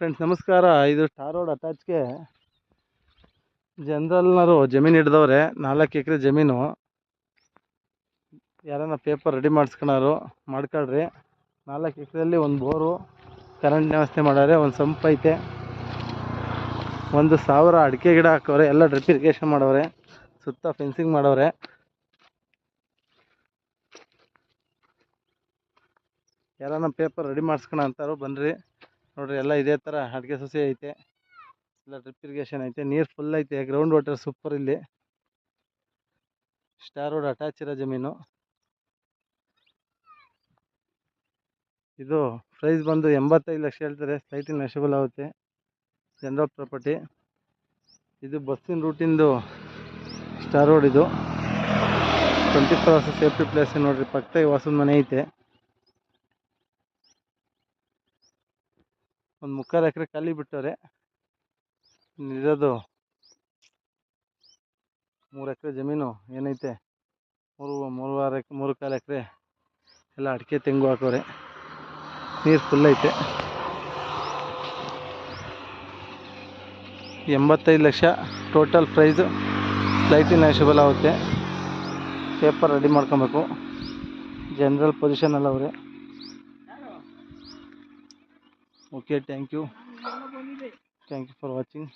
Friends ನಮಸ್ಕಾರ. ಇದು tar road ಅಟ್ಯಾಚ್ಗೆ ಜನರಲ್ನವರು ಜಮೀನು ಹಿಡ್ದವ್ರೆ. ನಾಲ್ಕು ಎಕರೆ ಜಮೀನು. ಯಾರನ್ನ ಪೇಪರ್ ರೆಡಿ ಮಾಡಿಸ್ಕೊಳೋರು ಮಾಡ್ಕೊಳ್ರಿ. ನಾಲ್ಕು ಎಕರೆಯಲ್ಲಿ ಒಂದು ಬೋರು ಕರೆಂಟ್ ವ್ಯವಸ್ಥೆ ಮಾಡ್ಯಾರೆ, ಒಂದು ಸಂಪ್ ಐತೆ. ಒಂದು ಸಾವಿರ ಅಡಿಕೆ ಗಿಡ ಹಾಕವ್ರೆ, ಎಲ್ಲ ಡ್ರಿಪ್ ಇರಿಗೇಷನ್ ಮಾಡವ್ರೆ, ಸುತ್ತ ಫೆನ್ಸಿಂಗ್ ಮಾಡವ್ರೆ. ಯಾರನ್ನ ಪೇಪರ್ ರೆಡಿ ಮಾಡಿಸ್ಕೊಳ ಅಂತಾರೋ ಬನ್ನಿರಿ ನೋಡ್ರಿ ಎಲ್ಲ ಇದೇ ಥರ ಅಡಿಕೆ ಸಸಿ ಐತೆ. ಎಲ್ಲ ಡ್ರಿಪ್ ಇರಿಗೇಷನ್ ಐತೆ. ನೀರು ಫುಲ್ ಐತೆ. ಗ್ರೌಂಡ್ ವಾಟರ್ ಸೂಪರ್ ಇಲ್ಲಿ. ಸ್ಟಾರ್ ರೋಡ್ ಅಟ್ಯಾಚ್ ಇರೋ ಜಮೀನು. ಇದು ಪ್ರೈಸ್ ಬಂದು ಎಂಬತ್ತೈದು ಲಕ್ಷ ಹೇಳ್ತಾರೆ. ಸೈಟಿನ ನೆಶಬಲ್ ಆಗುತ್ತೆ. ಜನರಲ್ ಪ್ರಾಪರ್ಟಿ ಇದು ಬಸ್ಸಿನ ರೂಟಿಂದು ಸ್ಟಾರ್ ರೋಡ್ ಇದು. Twenty four hours safety place ನೋಡ್ರಿ. ಪಕ್ಕದಾಗಿ ವಾಸದ ಮನೆ ಐತೆ. ಒಂದು ಮುಕ್ಕಾಲು ಎಕರೆ ಖಾಲಿ ಬಿಟ್ಟವ್ರೆ. ಇರೋದು ಮೂರು ಎಕರೆ ಜಮೀನು ಏನೈತೆ? ಮೂರು, ಮೂರುವರೆ ಮೂರು ಕಾಲು ಎಕರೆ ಎಲ್ಲ ಅಡಿಕೆ, ತೆಂಗು ಹಾಕವ್ರೆ. ನೀರು ಫುಲ್ ಐತೆ. ಎಂಬತ್ತೈದು lakh total price slightly negotiable ಆಗುತ್ತೆ. ಪೇಪರ್ ರೆಡಿ ಮಾಡ್ಕೊಬೇಕು. ಜನರಲ್ ಪೊಸಿಷನಲ್ಲಿ ಅವರೇ. okay thank you thank you for watching